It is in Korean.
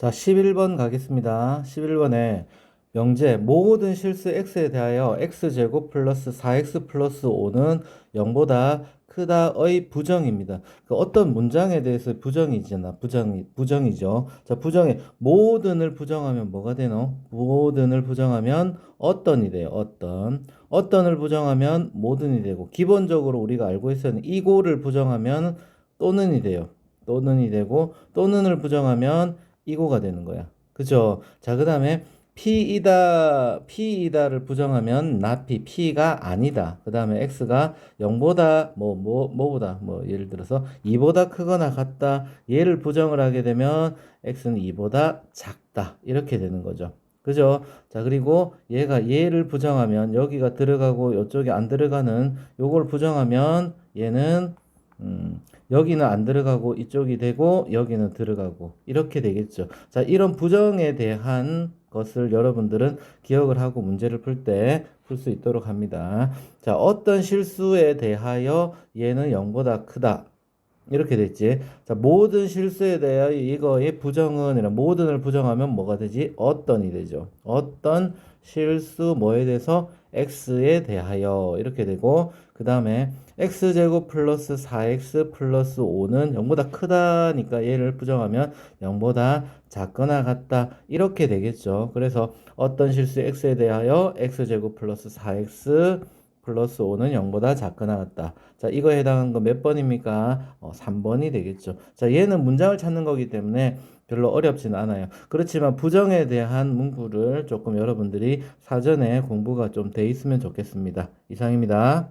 자, 11번 가겠습니다. 11번에 명제 모든 실수 x에 대하여 x제곱 플러스 4x 플러스 5는 0보다 크다의 부정입니다. 그 어떤 문장에 대해서 부정이잖아. 부정이, 부정이죠. 자, 부정에 모든을 부정하면 뭐가 되노? 모든을 부정하면 어떤이 돼요. 어떤. 어떤을 부정하면 모든이 되고 기본적으로 우리가 알고 있었는 이고를 부정하면 또는이 돼요. 또는이 되고 또는을 부정하면 이고가 되는 거야. 그죠? 자, 그 다음에 P이다, P이다를 부정하면 나피, P가 아니다. 그 다음에 X가 0보다, 뭐, 뭐, 뭐보다, 뭐, 예를 들어서 2보다 크거나 같다. 얘를 부정을 하게 되면 X는 2보다 작다. 이렇게 되는 거죠. 그죠? 자, 그리고 얘가 얘를 부정하면 여기가 들어가고 이쪽이 안 들어가는 요걸 부정하면 얘는 음, 여기는 안 들어가고 이쪽이 되고 여기는 들어가고 이렇게 되겠죠. 자, 이런 부정에 대한 것을 여러분들은 기억을 하고 문제를 풀 때 풀 수 있도록 합니다. 자, 어떤 실수에 대하여 얘는 0보다 크다. 이렇게 됐지. 자, 모든 실수에 대하여 이거의 부정은 이런 모든을 부정하면 뭐가 되지? 어떤이 되죠. 어떤 실수 뭐에 대해서 x에 대하여 이렇게 되고 그 다음에 x제곱 플러스 4x 플러스 5는 0보다 크다니까 얘를 부정하면 0보다 작거나 같다 이렇게 되겠죠. 그래서 어떤 실수 x에 대하여 x제곱 플러스 4x 플러스 5는 0보다 작거나 같다. 자, 이거에 해당하는 거몇 번입니까? 어, 3번이 되겠죠. 자, 얘는 문장을 찾는 거기 때문에 별로 어렵지는 않아요. 그렇지만 부정에 대한 문구를 조금 여러분들이 사전에 공부가 좀 돼 있으면 좋겠습니다. 이상입니다.